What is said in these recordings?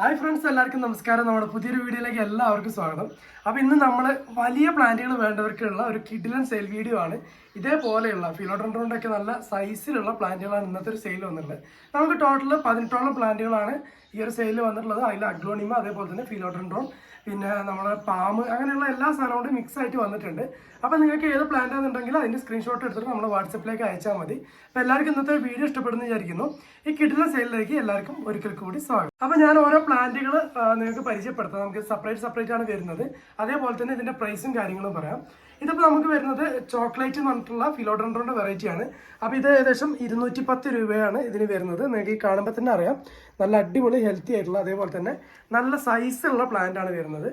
Hi friends എല്ലാവർക്കും നമസ്കാരം. നമ്മുടെ പുതിയൊരു വീഡിയോയിലേക്ക് എല്ലാവർക്കും സ്വാഗതം. അപ്പോൾ ഇന്ന് നമ്മൾ വലിയ പ്ലാന്റുകൾ വേണ്ടവർക്കുള്ള ഒരു കിഡിലൻ സെയിൽ വീഡിയോ ആണ്. ഇതേപോലെയുള്ള ഒക്കെ നല്ല സൈസിലുള്ള പ്ലാന്റുകളാണ് ഇന്നത്തെ ഒരു സെയിൽ വന്നിട്ടുള്ളത്. നമുക്ക് ടോട്ടൽ പതിനെട്ടോളം പ്ലാന്റുകളാണ് ഈ ഒരു സെയിൽ വന്നിട്ടുള്ളത്. അതിൽ അഗ്ലോണിമ അതേപോലെ തന്നെ ഫിലോഡ്രോൺ പിന്നെ നമ്മുടെ പാമ്പ് അങ്ങനെയുള്ള എല്ലാ സാധനവും കൂടി മിക്സ് ആയിട്ട് വന്നിട്ടുണ്ട്. അപ്പോൾ നിങ്ങൾക്ക് ഏത് പ്ലാന്റ് ആണെന്നുണ്ടെങ്കിൽ അതിന്റെ സ്ക്രീൻഷോട്ട് എടുത്തിട്ട് നമ്മൾ വാട്സപ്പിലേക്ക് അയച്ചാൽ മതി. അപ്പോൾ എല്ലാവർക്കും ഇന്നത്തെ വീഡിയോ ഇഷ്ടപ്പെടുന്നു വിചാരിക്കുന്നു. ഈ കിട്ടുന്ന സെയിലിലേക്ക് എല്ലാവർക്കും ഒരിക്കൽ കൂടി സ്വാഗതം. അപ്പോൾ ഞാൻ ഓരോ പ്ലാന്റുകൾ നിങ്ങൾക്ക് പരിചയപ്പെടുത്താം. നമുക്ക് സെപ്പറേറ്റ് സെപ്പറേറ്റ് ആണ് വരുന്നത്. അതേപോലെ തന്നെ ഇതിന്റെ പ്രൈസും കാര്യങ്ങളും പറയാം. ഇതിപ്പോൾ നമുക്ക് വരുന്നത് ചോക്ലേറ്റ് എന്ന് പറഞ്ഞിട്ടുള്ള ഫിലോഡൻഡ്രോന്റെ വെറൈറ്റിയാണ് അപ്പോൾ ഇത് ഏകദേശം ഇരുന്നൂറ്റി പത്ത് രൂപയാണ് ഇതിന് വരുന്നത്. നിങ്ങൾക്ക് ഈ കാണുമ്പോൾ തന്നെ അറിയാം. നല്ല അടിപൊളി ഹെൽത്തി ആയിട്ടുള്ള അതേപോലെ തന്നെ നല്ല സൈസുള്ള പ്ലാന്റ് ആണ് വരുന്നത്.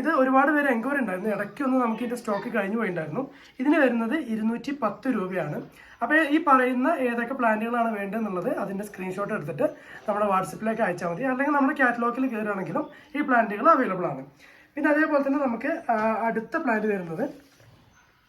ഇത് ഒരുപാട് പേര് എൻക്വയറി ഉണ്ടായിരുന്നു. ഇടയ്ക്കൊന്ന് നമുക്ക് ഇതിന്റെ സ്റ്റോക്ക് കഴിഞ്ഞു പോയിട്ടുണ്ടായിരുന്നു ഇതിന് വരുന്നത് ഇരുന്നൂറ്റി പത്ത് രൂപയാണ്. അപ്പോൾ ഈ പറയുന്ന ഏതൊക്കെ പ്ലാന്റുകളാണ് വേണ്ടതെന്നുള്ളത് അതിന്റെ സ്ക്രീൻഷോട്ട് എടുത്തിട്ട് നമ്മുടെ വാട്സപ്പിലേക്ക് അയച്ചാൽ മതി. അല്ലെങ്കിൽ നമ്മുടെ കാറ്റലോഗിൽ കയറുകയാണെങ്കിലും ഈ പ്ലാന്റുകൾ അവൈലബിൾ ആണ്. പിന്നെ അതേപോലെ തന്നെ നമുക്ക് അടുത്ത പ്ലാന്റ് വരുന്നത്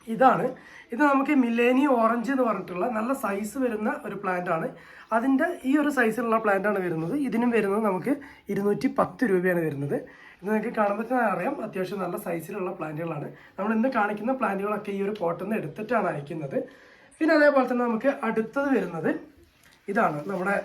ഇതാണ്. ഇത് നമുക്ക് മില്ലേനി ഓറഞ്ച് എന്ന് പറഞ്ഞിട്ടുള്ള നല്ല സൈസ് വരുന്ന ഒരു പ്ലാന്റ് ആണ്. അതിന്റെ ഈ ഒരു സൈസിലുള്ള പ്ലാന്റ് ആണ് വരുന്നത്. ഇതിനും വരുന്നത് നമുക്ക് ഇരുന്നൂറ്റി പത്ത് രൂപയാണ് വരുന്നത്. ഇത് നിങ്ങൾക്ക് കാണുമ്പോൾ തന്നെ അറിയാം അത്യാവശ്യം നല്ല സൈസിലുള്ള പ്ലാന്റുകളാണ് നമ്മൾ ഇന്ന് കാണിക്കുന്ന പ്ലാന്റുകളൊക്കെ ഈ ഒരു പോട്ടിൽ നിന്ന് എടുത്തിട്ടാണ് അയക്കുന്നത്. പിന്നെ അതേപോലെ തന്നെ നമുക്ക് അടുത്തത് വരുന്നത് ഇതാണ് നമ്മുടെ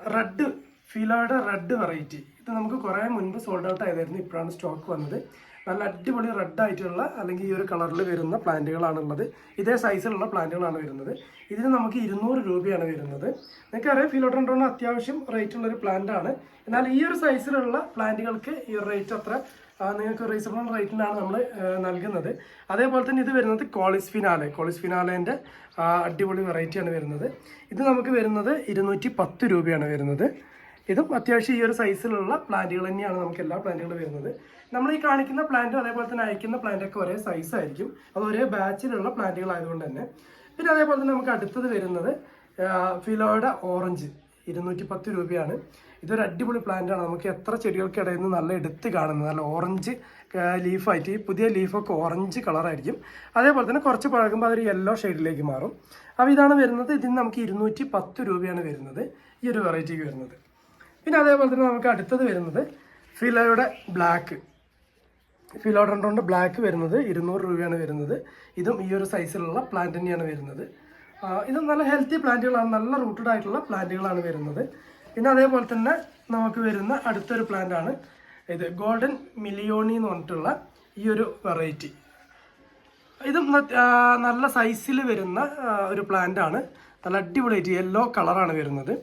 റെഡ് ഫിലാഡ് റെഡ് വെറൈറ്റി ഇത് നമുക്ക് കുറേ മുൻപ് സോൾഡ് ഔട്ട് ആയതായിരുന്നു. ഇപ്പോഴാണ് സ്റ്റോക്ക് വന്നത്. നല്ല അടിപൊളി റെഡ് ആയിട്ടുള്ള അല്ലെങ്കിൽ ഈ ഒരു കളറിൽ വരുന്ന പ്ലാന്റുകളാണുള്ളത്. ഇതേ സൈസിലുള്ള പ്ലാന്റുകളാണ് വരുന്നത്. ഇതിന് നമുക്ക് ഇരുന്നൂറ് രൂപയാണ് വരുന്നത്. നിങ്ങൾക്കറിയാം ഫിലോട്രോൺ അത്യാവശ്യം റേറ്റ് ഉള്ള ഒരു പ്ലാന്റ് ആണ്. എന്നാൽ ഈ ഒരു സൈസിലുള്ള പ്ലാന്റുകൾക്ക് ഈ റേറ്റ് അത്ര നിങ്ങൾക്ക് റീസണബിൾ റേറ്റിലാണ് നമ്മൾ നൽകുന്നത്. അതേപോലെ തന്നെ ഇത് വരുന്നത് കോളിസ് ഫിനാലെ കോളിസ് ഫിനാലേന്റെ അടിപൊളി വെറൈറ്റിയാണ് വരുന്നത്. ഇത് നമുക്ക് വരുന്നത് ഇരുന്നൂറ്റി പത്ത് രൂപയാണ് വരുന്നത്. ഇതും അത്യാവശ്യം ഈ ഒരു സൈസിലുള്ള പ്ലാന്റുകൾ തന്നെയാണ് നമുക്ക് എല്ലാ പ്ലാന്റുകളും വരുന്നത്. നമ്മൾ ഈ കാണിക്കുന്ന പ്ലാന്റും അതേപോലെ തന്നെ അയക്കുന്ന പ്ലാന്റൊക്കെ ഒരേ സൈസ് ആയിരിക്കും. അത് ഒരേ ബാച്ചിലുള്ള പ്ലാന്റുകൾ ആയതുകൊണ്ട് തന്നെ. പിന്നെ അതേപോലെ തന്നെ നമുക്ക് അടുത്തത് വരുന്നത് ഫിലോയുടെ ഓറഞ്ച് ഇരുന്നൂറ്റി പത്ത് രൂപയാണ്. ഇതൊരു അടിപൊളി പ്ലാന്റാണ് നമുക്ക് എത്ര ചെടികൾക്കിടയിൽ നിന്ന് നല്ല എടുത്ത് കാണുന്നത്. നല്ല ഓറഞ്ച് ലീഫായിട്ട് ഈ പുതിയ ലീഫൊക്കെ ഓറഞ്ച് കളറായിരിക്കും അതേപോലെ തന്നെ കുറച്ച് പഴകുമ്പോൾ അതൊരു യെല്ലോ ഷെയ്ഡിലേക്ക് മാറും. അപ്പോൾ ഇതാണ് വരുന്നത്. ഇതിന് നമുക്ക് ഇരുന്നൂറ്റി പത്ത് രൂപയാണ് വരുന്നത്. ഈ ഒരു വെറൈറ്റിക്ക് വരുന്നത്. പിന്നെ അതേപോലെ തന്നെ നമുക്ക് അടുത്തത് വരുന്നത് ഫിലോയുടെ ബ്ലാക്ക് ഫിലോഡ്രോണ്ട് ബ്ലാക്ക് വരുന്നത് ഇരുന്നൂറ് രൂപയാണ് വരുന്നത്. ഇതും ഈ ഒരു സൈസിലുള്ള പ്ലാന്റ് തന്നെയാണ് വരുന്നത്. ഇത് നല്ല ഹെൽത്തി പ്ലാന്റുകളാണ് നല്ല റൂട്ടഡ് ആയിട്ടുള്ള പ്ലാന്റുകളാണ് വരുന്നത്. പിന്നെ അതേപോലെ തന്നെ നമുക്ക് വരുന്ന അടുത്തൊരു പ്ലാന്റ് ആണ്. ഇത് ഗോൾഡൻ മിലിയോണി എന്ന് പറഞ്ഞിട്ടുള്ള ഈ ഒരു വെറൈറ്റി ഇതും നല്ല സൈസിൽ വരുന്ന ഒരു പ്ലാന്റ് ആണ്. നല്ല അടിപൊളിയായിട്ട് യെല്ലോ കളറാണ് വരുന്നത്.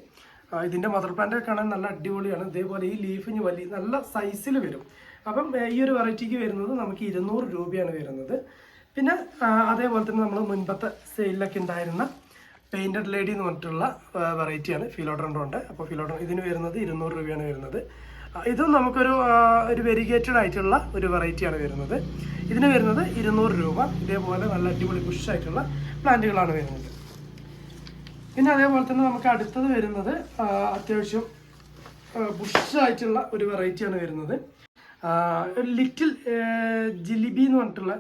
ആ, ഇതിന്റെ മദർ പ്ലാന്റ് കാണാൻ നല്ല അടിപൊളിയാണ്. ഇതേപോലെ ഈ ലീഫിന് വലിയ നല്ല സൈസിൽ വരും. അപ്പം ഈ ഒരു വെറൈറ്റിക്ക് വരുന്നത് നമുക്ക് ഇരുന്നൂറ് രൂപയാണ് വരുന്നത്. പിന്നെ അതേപോലെ തന്നെ നമ്മൾ മുൻപത്തെ സെയിലൊക്കെ ഉണ്ടായിരുന്ന പെയിന്റഡ് ലേഡി എന്ന് പറഞ്ഞിട്ടുള്ള വെറൈറ്റിയാണ് ഫിലോഡ്രോണ്ട് അപ്പോൾ ഫിലോഡ്രോൺ ഇതിന് വരുന്നത് ഇരുന്നൂറ് രൂപയാണ് വരുന്നത്. ഇതും നമുക്കൊരു ഒരു വെരിഗേറ്റഡ് ആയിട്ടുള്ള ഒരു വെറൈറ്റിയാണ് വരുന്നത്. ഇതിന് വരുന്നത് ഇരുന്നൂറ് രൂപ. ഇതേപോലെ നല്ല അടിപൊളി പുഷ് ആയിട്ടുള്ള പ്ലാന്റുകളാണ് വരുന്നത്. പിന്നെ അതേപോലെ തന്നെ നമുക്ക് അടുത്തത് വരുന്നത് അത്യാവശ്യം ബുഷായിട്ടുള്ള ഒരു വെറൈറ്റിയാണ് വരുന്നത്. ഒരു ലിറ്റിൽ ജിലിബി എന്ന് പറഞ്ഞിട്ടുള്ള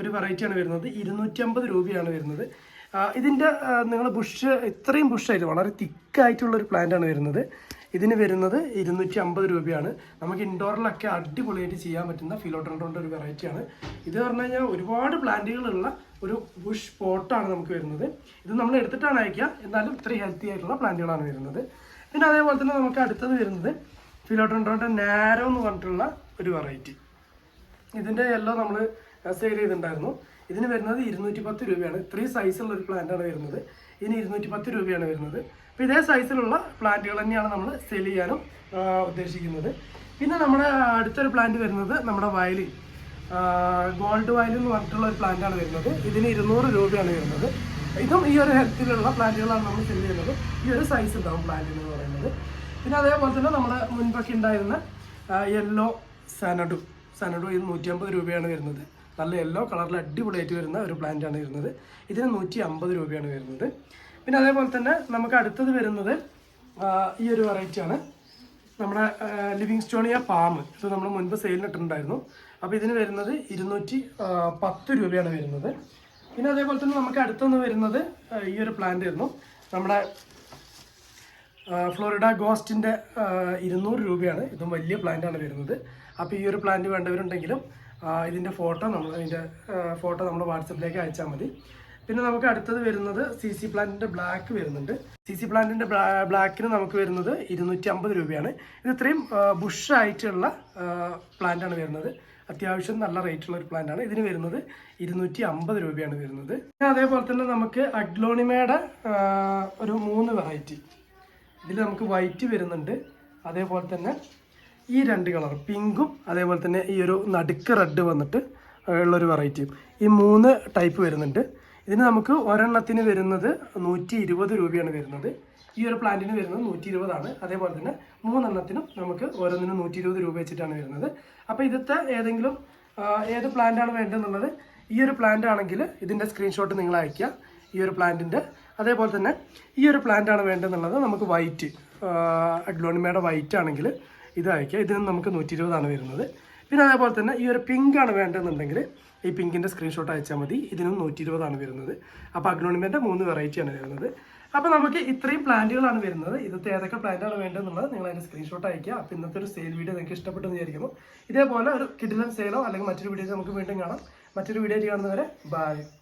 ഒരു വെറൈറ്റിയാണ് വരുന്നത്. ഇരുന്നൂറ്റി അമ്പത് രൂപയാണ് വരുന്നത്. ഇതിന്റെ നിങ്ങൾ ബുഷ് ഇത്രയും ബുഷായിട്ട് വളരെ തിക്കായിട്ടുള്ളൊരു പ്ലാന്റ് ആണ് വരുന്നത്. ഇതിന് വരുന്നത് ഇരുന്നൂറ്റി അമ്പത് രൂപയാണ്. നമുക്ക് ഇൻഡോറിലൊക്കെ അടിപൊളിയായിട്ട് ചെയ്യാൻ പറ്റുന്ന ഫിലോഡ്രോണ്ട് ഒരു വെറൈറ്റിയാണ് ഇത് പറഞ്ഞു കഴിഞ്ഞാൽ ഒരുപാട് പ്ലാന്റുകളുള്ള ഒരു ബുഷ് പോട്ടാണ് നമുക്ക് വരുന്നത്. ഇത് നമ്മൾ എടുത്തിട്ടാണ് അയക്കുക. എന്നാലും ഇത്രയും ഹെൽത്തി ആയിട്ടുള്ള പ്ലാന്റുകളാണ് വരുന്നത്. പിന്നെ അതേപോലെ തന്നെ നമുക്ക് അടുത്തത് വരുന്നത് ഫിലോഡ്രോണ്ട് നാരോ എന്ന് പറഞ്ഞിട്ടുള്ള ഒരു വെറൈറ്റി ഇതിന്റെ എല്ലാം നമ്മൾ സെയിൽ ചെയ്തിട്ടുണ്ടായിരുന്നു. ഇതിന് വരുന്നത് ഇരുന്നൂറ്റി പത്ത് രൂപയാണ്. ഇത്രയും സൈസുള്ള ഒരു പ്ലാന്റാണ് വരുന്നത്. ഇതിന് ഇരുന്നൂറ്റി പത്ത് രൂപയാണ് വരുന്നത്. അപ്പോൾ ഇതേ സൈസിലുള്ള പ്ലാന്റുകൾ തന്നെയാണ് നമ്മൾ സെൽ ചെയ്യാനും ഉദ്ദേശിക്കുന്നത്. പിന്നെ നമ്മുടെ അടുത്തൊരു പ്ലാന്റ് വരുന്നത് നമ്മുടെ വയലിൻ. ഗോൾഡ് വയലിൻ എന്ന് പറഞ്ഞിട്ടുള്ള ഒരു പ്ലാന്റാണ് വരുന്നത്. ഇതിന് ഇരുന്നൂറ് രൂപയാണ് വരുന്നത്. ഇതും ഈ ഒരു ഹെൽത്തിലുള്ള പ്ലാന്റുകളാണ് നമ്മൾ സെൽ ചെയ്യുന്നത്. ഈ ഒരു സൈസ് ഉണ്ടാവും പ്ലാന്റ് എന്ന് പറയുന്നത്. പിന്നെ അതേപോലെ തന്നെ നമ്മുടെ മുൻപൊക്കെ ഉണ്ടായിരുന്ന യെല്ലോ സനഡു സനഡു. ഇത് നൂറ്റി അമ്പത് രൂപയാണ് വരുന്നത്. നല്ല യെല്ലോ കളറിൽ അടിപൊളിയായിട്ട് വരുന്ന ഒരു പ്ലാന്റ് ആണ് വരുന്നത്. ഇതിന് നൂറ്റി അമ്പത് രൂപയാണ് വരുന്നത്. പിന്നെ അതേപോലെ തന്നെ നമുക്ക് അടുത്തത് വരുന്നത് ഈ ഒരു വെറൈറ്റിയാണ് നമ്മുടെ ലിവിങ് സ്റ്റോണിയ പാം ഇത് നമ്മൾ മുൻപ് സെയിലിനിട്ടുണ്ടായിരുന്നു അപ്പോൾ ഇതിന് വരുന്നത് ഇരുന്നൂറ്റി പത്ത് രൂപയാണ് വരുന്നത്. പിന്നെ അതേപോലെ തന്നെ നമുക്ക് അടുത്തൊന്ന് വരുന്നത് ഈ ഒരു പ്ലാന്റ് ആയിരുന്നു. നമ്മുടെ ഫ്ലോറിഡ ഗോസ്റ്റിന്റെ ഇരുന്നൂറ് രൂപയാണ്. ഇതും വലിയ പ്ലാന്റ് ആണ് വരുന്നത്. അപ്പോൾ ഈ ഒരു പ്ലാന്റ് വേണ്ടവരുണ്ടെങ്കിലും ഇതിന്റെ ഫോട്ടോ നമ്മൾ ഇതിന്റെ ഫോട്ടോ നമ്മൾ വാട്സപ്പിലേക്ക് അയച്ചാൽ മതി. പിന്നെ നമുക്ക് അടുത്തത് വരുന്നത് സി സി പ്ലാന്റിന്റെ ബ്ലാക്ക് വരുന്നുണ്ട്. സി സി പ്ലാന്റിന്റെ ബ്ലാക്കിന് നമുക്ക് വരുന്നത് ഇരുന്നൂറ്റി അമ്പത് രൂപയാണ്. ഇത് ഇത്രയും ബുഷായിട്ടുള്ള പ്ലാന്റാണ് വരുന്നത്. അത്യാവശ്യം നല്ല റേറ്റ് ഉള്ള ഒരു പ്ലാന്റ് ആണ്. ഇതിന് വരുന്നത് ഇരുന്നൂറ്റി അമ്പത് രൂപയാണ് വരുന്നത്. അതേപോലെ തന്നെ നമുക്ക് അഗ്ലോണിമയുടെ ഒരു മൂന്ന് വെറൈറ്റി ഇതിൽ നമുക്ക് വൈറ്റ് വരുന്നുണ്ട്. അതേപോലെ തന്നെ ഈ രണ്ട് കളർ പിങ്കും അതേപോലെ തന്നെ ഈ ഒരു നടുക്ക് റെഡ് വന്നിട്ട് ഉള്ളൊരു വെറൈറ്റിയും ഈ മൂന്ന് ടൈപ്പ് വരുന്നുണ്ട്. ഇതിന് നമുക്ക് ഒരെണ്ണത്തിന് വരുന്നത് നൂറ്റി ഇരുപത് രൂപയാണ് വരുന്നത്. ഈ ഒരു പ്ലാന്റിന് വരുന്നത് നൂറ്റി ഇരുപതാണ് അതേപോലെ തന്നെ മൂന്നെണ്ണത്തിനും നമുക്ക് ഓരോന്നിനും നൂറ്റി ഇരുപത് രൂപ വെച്ചിട്ടാണ് വരുന്നത്. അപ്പോൾ ഇതിത്തെ ഏതെങ്കിലും ഏത് പ്ലാന്റാണ് വേണ്ടതെന്നുള്ളത് ഈ ഒരു പ്ലാന്റ് ആണെങ്കിൽ ഇതിന്റെ സ്ക്രീൻഷോട്ട് നിങ്ങൾ അയക്കുക ഈ ഒരു പ്ലാന്റിന്റെ അതേപോലെ തന്നെ ഈ ഒരു പ്ലാന്റ് ആണ് വേണ്ടതെന്നുള്ളത് നമുക്ക് വൈറ്റ് അഗ്ലോണിമയുടെ വൈറ്റ് ആണെങ്കിൽ ഇത് അയക്കുക ഇതിന് നമുക്ക് നൂറ്റി ഇരുപതാണ് വരുന്നത്. പിന്നെ അതേപോലെ തന്നെ ഈ ഒരു പിങ്ക് ആണ് വേണ്ടതെന്നുണ്ടെങ്കിൽ ഈ പിങ്കിന്റെ സ്ക്രീൻഷോട്ട് അയച്ചാൽ മതി. ഇതിനും നൂറ്റി ഇരുപതാണ് വരുന്നത്. അപ്പോൾ അഗ്ലോണിമേന്റെ മൂന്ന് വെറൈറ്റിയാണ് വരുന്നത്. അപ്പോൾ നമുക്ക് ഇത്രയും പ്ലാന്റുകളാണ് വരുന്നത്. ഇന്നത്തെ ഏതൊക്കെ പ്ലാന്റാണ് വേണ്ടതെന്നുള്ളത് നിങ്ങൾ അതിന്റെ സ്ക്രീൻഷോട്ട് അയക്കുക അപ്പോൾ ഇന്നത്തെ ഒരു സെയിൽ വീഡിയോ നിങ്ങൾക്ക് ഇഷ്ടപ്പെട്ടു വിചാരിക്കുന്നു. ഇതേപോലെ ഒരു കിഡിലൻ സെയിലോ അല്ലെങ്കിൽ മറ്റൊരു വീഡിയോ നമുക്ക് വീണ്ടും കാണാം. മറ്റൊരു വീഡിയോ കാണുന്നവരെ ബൈ